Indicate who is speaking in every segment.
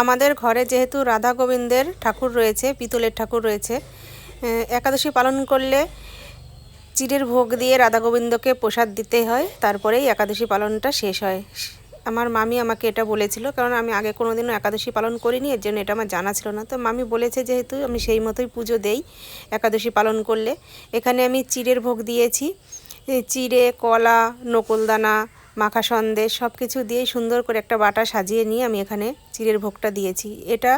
Speaker 1: আমাদের ঘরে যেহেতু রাধা গোবিন্দের ঠাকুর রয়েছে, পিতলের ঠাকুর রয়েছে একাদশী পালন করলে চিড়ের ভোগ দিয়ে রাধা গোবিন্দকে প্রসাদ দিতে হয়, তারপরেই একাদশী পালনটা শেষ হয়। আমার মামি আমাকে এটা বলেছিল, কারণ আমি আগে কোনোদিনও একাদশী পালন করিনি, এর জন্য এটা আমার জানা ছিল না। তো মামি বলেছে যেহেতু আমি সেই মতোই পুজো দেই একাদশী পালন করলে। এখানে আমি চিড়ের ভোগ দিয়েছি চিড়ে, কলা, নকুলদানা মাখা সন্দেশ সব কিছু দিয়ে সুন্দর করে একটা বাটা সাজিয়ে নিয়ে আমি এখানে চিড়ের ভোগটা দিয়েছি। এটা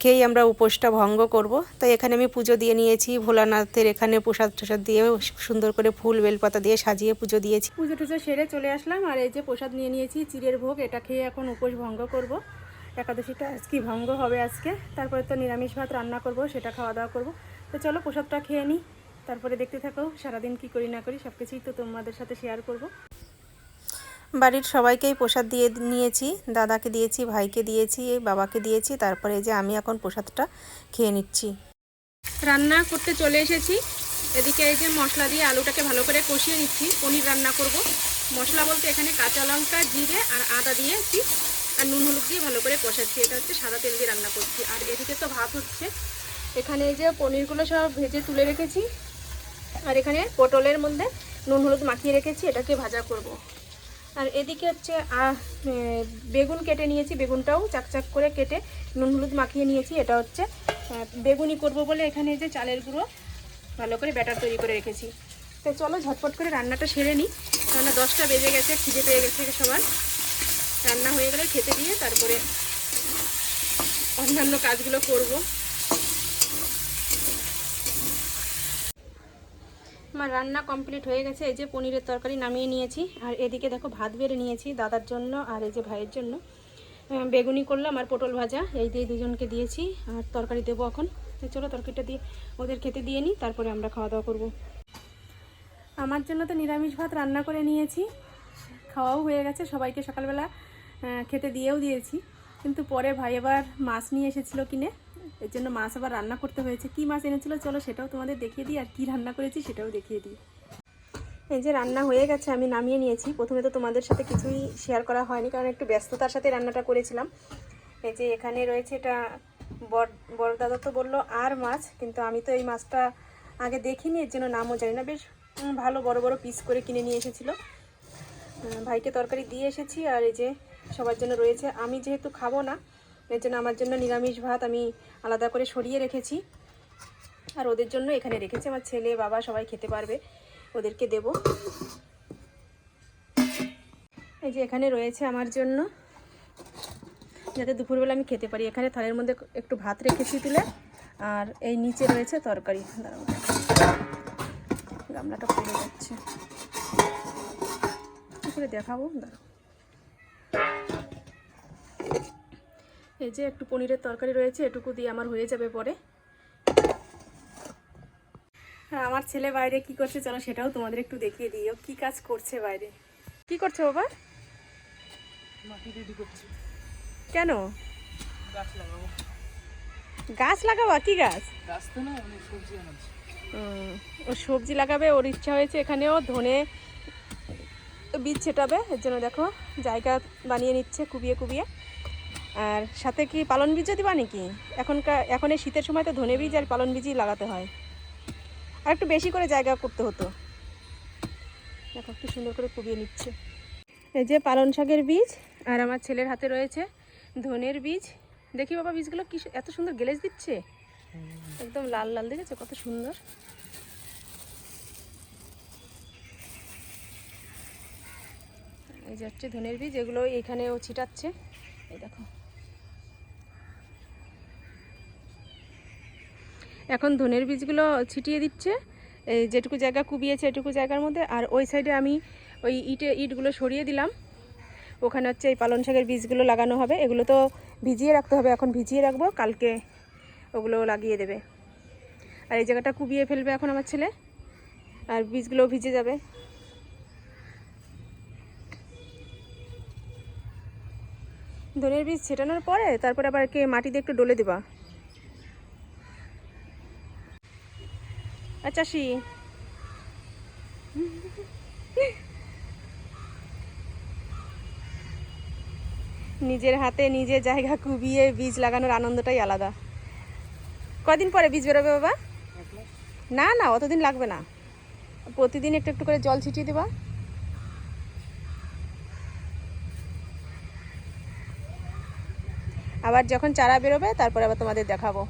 Speaker 1: খেয়েই আমরা উপোসটা ভঙ্গ করব। তাই এখানে আমি পুজো দিয়ে নিয়েছি। ভোলানাথের এখানে প্রসাদ টসাদ দিয়ে সুন্দর করে ফুল বেলপাতা দিয়ে সাজিয়ে পুজো দিয়েছি। পুজো টুজো সেরে চলে আসলাম আর এই যে প্রসাদ নিয়ে নিয়েছি চিড়ের ভোগ, এটা খেয়ে এখন উপোস ভঙ্গ করব। একাদশীটা আজকে ভঙ্গ হবে আজকে। তারপরে তো নিরামিষ ভাত রান্না করব, সেটা খাওয়া দাওয়া করব। তো চলো প্রসাদটা খেয়ে নিই। তারপরে দেখতে থাকো সারাদিন কি করি না করি সব কিছুই তো তোমাদের সাথে শেয়ার করব। বাড়ির সবাইকেই প্রসাদ দিয়ে নিয়েছি, দাদাকে দিয়েছি, ভাইকে দিয়েছি, বাবাকে দিয়েছি, তারপরে যে আমি এখন প্রসাদটা খেয়ে নিচ্ছি। রান্না করতে চলে এসেছি, এদিকে এই যে মশলা দিয়ে আলুটাকে ভালো করে কষিয়ে নিচ্ছি, পনির রান্না করব। মশলা বলতে এখানে কাঁচা লঙ্কা, জিরে আর আদা দিয়েছি আর নুন হলুদ দিয়ে ভালো করে কষাচ্ছি, এটা হচ্ছে সাদা তেল দিয়ে রান্না করছি। আর এদিকে তো ভাত হচ্ছে, এখানে এই যে পনিরগুলো সব ভেজে তুলে রেখেছি, আর এখানে পটলের মধ্যে নুন হলুদ মাখিয়ে রেখেছি, এটাকে ভাজা করব। আর এদিকে হচ্ছে বেগুন কেটে নিয়েছি, বেগুনটাও চাকচাক করে কেটে নুন হলুদ মাখিয়ে নিয়েছি। এটা হচ্ছে বেগুনি করব বলে এখানে যে চালের গুঁড়ো ভালো করে ব্যাটার তৈরি করে রেখেছি। তো চলো ঝটপট করে রান্নাটা সেরে নিই। রান্না দশটা বেজে গেছে, খিদে পেয়ে গেছে সবার। রান্না হয়ে গেলে খেতে দিয়ে তারপরে অন্যান্য কাজগুলো করব। আমার রান্না কমপ্লিট হয়ে গেছে। এই যে পনিরের তরকারি নামিয়ে নিয়েছি। আর এদিকে দেখো ভাত বেড়ে নিয়েছি দাদার জন্য আর এই যে ভাইয়ের জন্য। বেগুনি করলাম আর পটল ভাজা, এই দিয়ে দুজনকে দিয়েছি আর তরকারি দেবো এখন। তো চলো তরকারিটা দিয়ে ওদের খেতে দিয়ে নিই, তারপরে আমরা খাওয়া দাওয়া করব। আমার জন্য তো নিরামিষ ভাত রান্না করে নিয়েছি। খাওয়াও হয়ে গেছে, সবাইকে সকালবেলা খেতে দিয়েও দিয়েছি। কিন্তু পরে ভাই আবার মাছ নিয়ে এসেছিল কিনে। এর জন্য মাছ আবার রান্না করতে হয়েছে। কি মাছ এনেছিল চলো সেটাও তোমাদের দেখিয়ে দিই, আর কি রান্না করেছি সেটাও দেখিয়ে দিই। এই যে রান্না হয়ে গেছে, আমি নামিয়ে নিয়েছি। প্রথমে তো তোমাদের সাথে কিছুই শেয়ার করা হয়নি, কারণ একটু ব্যস্ততার সাথে রান্নাটা করেছিলাম। এই যে এখানে রয়েছে এটা বর, বড় দাদা তো বলল আর মাছ, কিন্তু আমি তো এই মাছটা আগে দেখিনি, এর জন্য নামও জানি না। বেশ ভালো বড় বড় পিস করে কিনে নিয়ে এসেছিল। ভাইকে তরকারি দিয়ে এসেছি, আর এই যে সবার জন্য রয়েছে। আমি যেহেতু খাব না, এর জন্য আমার জন্য নিরামিষ ভাত আমি আলাদা করে সরিয়ে রেখেছি। আর ওদের জন্য এখানে রেখেছি। আমার ছেলে, বাবা সবাই খেতে পারবে। ওদেরকে দেব। এই যে এখানে রয়েছে আমার জন্য। যাতে দুপুরবেলা আমি খেতে পারি। এখানে থালের মধ্যে একটু ভাত রেখেছি তুলে। আর এই নিচে রয়েছে তরকারি। গামলাটা পড়ে যাচ্ছে। দেখাবো? দাঁড়াও। এই যে একটু পনিরের তরকারি রয়েছে, এটুকু দিয়ে আমার হয়ে যাবে পরে। আর আমার ছেলে বাইরে কি করছে চলো সেটাও তোমাদের একটু দেখিয়ে দিই। ও কি কাজ করছে বাইরে? কি করছে বাবা?
Speaker 2: মাটি রেডি করছি
Speaker 1: কেন?
Speaker 2: গাছ লাগাবো?
Speaker 1: গাছ লাগাবা কি গাছ?
Speaker 2: গাছ তো না সবজি
Speaker 1: ও সবজি লাগাবে, ওর ইচ্ছা হয়েছে এখানেও ধনে বীজ ছেটাবে। এর জন্য দেখো জায়গা বানিয়ে নিচ্ছে কুবিয়ে কুবিয়ে। আর সাথে কি পালন বীজও দিবা নাকি? এখনকার, এখন এই শীতের সময় তো ধনে বীজ আর পালন বীজই লাগাতে হয়। আর একটু বেশি করে জায়গা করতে হতো। দেখো একটু সুন্দর করে কুবিয়ে নিচ্ছে। এই যে পালন শাকের বীজ, আর আমার ছেলের হাতে রয়েছে ধনের বীজ। দেখি বাবা, বীজগুলো কি এত সুন্দর গেলেজ দিচ্ছে? একদম লাল লাল, দেখেছ? কত সুন্দর। এই যে হচ্ছে ধনের বীজ, এগুলো এখানে ও ছিটাচ্ছে। এই দেখো। এখন ধনের বীজগুলো ছিটিয়ে দিচ্ছে। এই যেটুকু জায়গা কুবিয়েছে এটুকু জায়গার মধ্যে। আর ওই সাইডে আমি ওই ইটে, ইটগুলো সরিয়ে দিলাম। ওখানে হচ্ছে এই পালন শাকের বীজগুলো লাগানো হবে। এগুলো তো ভিজিয়ে রাখতে হবে। এখন ভিজিয়ে রাখব। কালকে ওগুলো লাগিয়ে দেবে। আর এই জায়গাটা কুবিয়ে ফেলবে এখন আমার ছেলে। আর বীজগুলো ভিজে যাবে। ধনের বীজ ছেটানোর পরে তারপরে আবার কে মাটি দিয়ে একটু ডলে দেবা। আচ্ছা সি নিজের হাতে নিজের জায়গা কুবিয়ে বীজ লাগানোর আনন্দটাই আলাদা। কদিন পরে বীজ বেরোবে বাবা? না না, অতদিন লাগবে না। প্রতিদিন একটু একটু করে জল ছিটিয়ে দেবা। আবার যখন চারা বেরোবে, তারপরে আবার তোমাদের দেখাবো।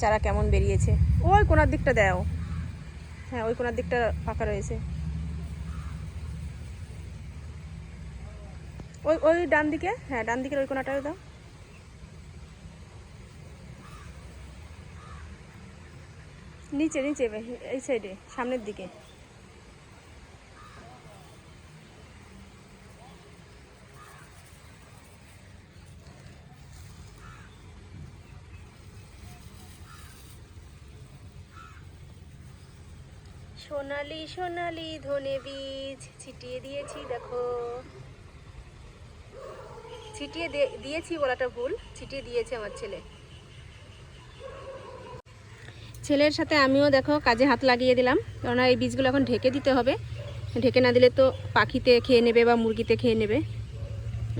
Speaker 1: চারা কেমন বেরিয়েছে। ওই কোনার দিকটা দেও। হ্যাঁ ওই কোনার দিকটা ফাঁকা রয়েছে। ওই ওই ডান দিকে হ্যাঁ ডান দিকের ওই কোনাটাও দাও। নিচে নিচে, এই সাইডে, সামনের দিকে। সোনালি সোনালি ধনে বীজ। ছিটিয়ে দিয়েছি, দেখো। ছিটিয়ে দিয়েছি বলাটা ভুল, ছিটিয়ে দিয়েছে আমার ছেলে। ছেলের সাথে আমিও দেখো কাজে হাত লাগিয়ে দিলাম, কেননা এই বীজগুলো এখন ঢেকে দিতে হবে। ঢেকে না দিলে তো পাখিতে খেয়ে নেবে বা মুরগিতে খেয়ে নেবে।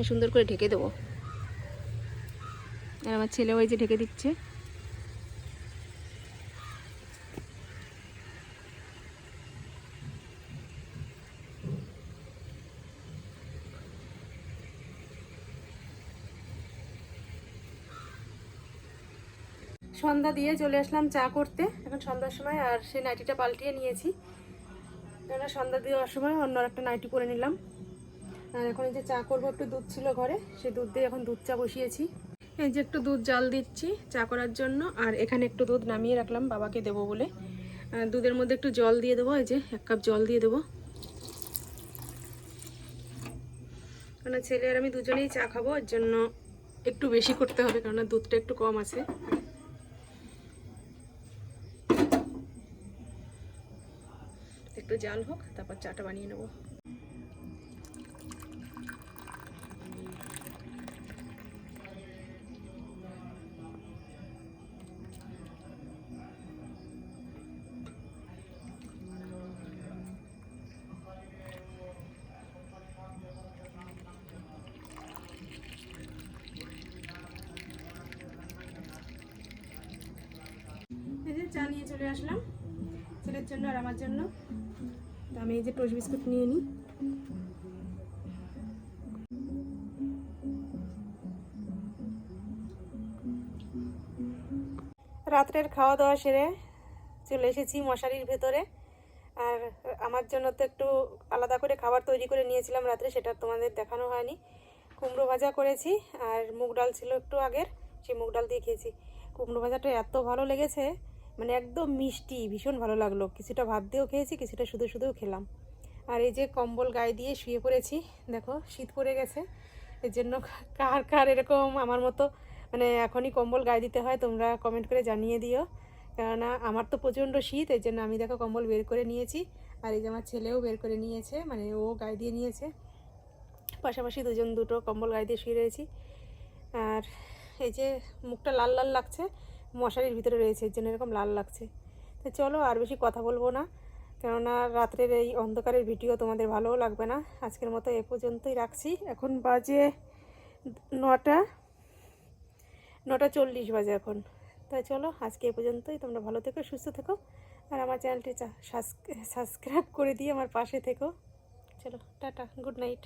Speaker 1: সুন্দর করে ঢেকে দেবো। আর আমার ছেলে ওই যে ঢেকে দিচ্ছে। সন্ধ্যা দিয়ে চলে আসলাম চা করতে। এখন সন্ধ্যার সময় আর সেই নাইটিটা পাল্টিয়ে নিয়েছি। কেননা সন্ধ্যা দেওয়ার সময় অন্য একটা নাইটি পরে নিলাম। আর এখন এই যে চা করব, একটু দুধ ছিল ঘরে, সেই দুধ দিয়ে এখন দুধ চা বসিয়েছি। এই যে একটু দুধ জাল দিচ্ছি চা করার জন্য, আর এখানে একটু দুধ নামিয়ে রাখলাম বাবাকে দেবো বলে। দুধের মধ্যে একটু জল দিয়ে দেবো, এই যে এক কাপ জল দিয়ে দেবো। কারণ ছেলে আর আমি দুজনেই চা খাব, এর জন্য একটু বেশি করতে হবে, কেননা দুধটা একটু কম আছে। একটু জাল হোক তারপর চাটা বানিয়ে নেব। চা নিয়ে চলে আসলাম। ছেলের জন্য আর আমার জন্য। তো আমি এই যে টোস্ট বিস্কুট নিয়ে নিই। রাত্রের খাওয়া দাওয়া সেরে চলে এসেছি মশারির ভেতরে। আর আমার জন্য তো একটু আলাদা করে খাবার তৈরি করে নিয়েছিলাম রাত্রে, সেটা তোমাদের দেখানো হয়নি। কুমড়ো ভাজা করেছি, আর মুগ ডাল ছিল একটু আগের, সেই মুগ ডাল দিয়ে খেয়েছি। কুমড়ো ভাজাটা এত ভালো লেগেছে মানে একদম মিষ্টি, ভীষণ ভালো লাগল। কিছুটা ভাত দিয়েও খেয়েছি, কিছুটা শুধু শুধুও খেলাম। আর এই যে কম্বল গায়ে দিয়ে শুয়ে পড়েছি, দেখো শীত পড়ে গেছে। এর জন্য কার কার এরকম আমার মতো মানে এখনই কম্বল গায়ে দিতে হয়, তোমরা কমেন্ট করে জানিয়ে দিও। কেননা আমার তো প্রচণ্ড শীত, এর জন্য আমি দেখো কম্বল বের করে নিয়েছি। আর এই যে আমার ছেলেও বের করে নিয়েছে মানে ও গায়ে দিয়ে নিয়েছে। পাশাপাশি দুজন দুটো কম্বল গায়ে দিয়ে শুয়ে রয়েছি। আর এই যে মুখটা লাল লাল লাগছে মশারির ভিতরে রয়েছে, এর জন্য এরকম লাল লাগছে। তো চলো আর বেশি কথা বলব না, কেননা রাত্রের এই অন্ধকারের ভিডিও তোমাদের ভালোও লাগবে না। আজকের মতো এ পর্যন্তই রাখছি। এখন বাজে নটা নটা চল্লিশ বাজে এখন। তাই চলো আজকে এ পর্যন্তই, তোমরা ভালো থেকো, সুস্থ থেকো, আর আমার চ্যানেলটি সাবস্ক্রাইব করে দিয়ে আমার পাশে থেকো। চলো, টাটা, গুড নাইট।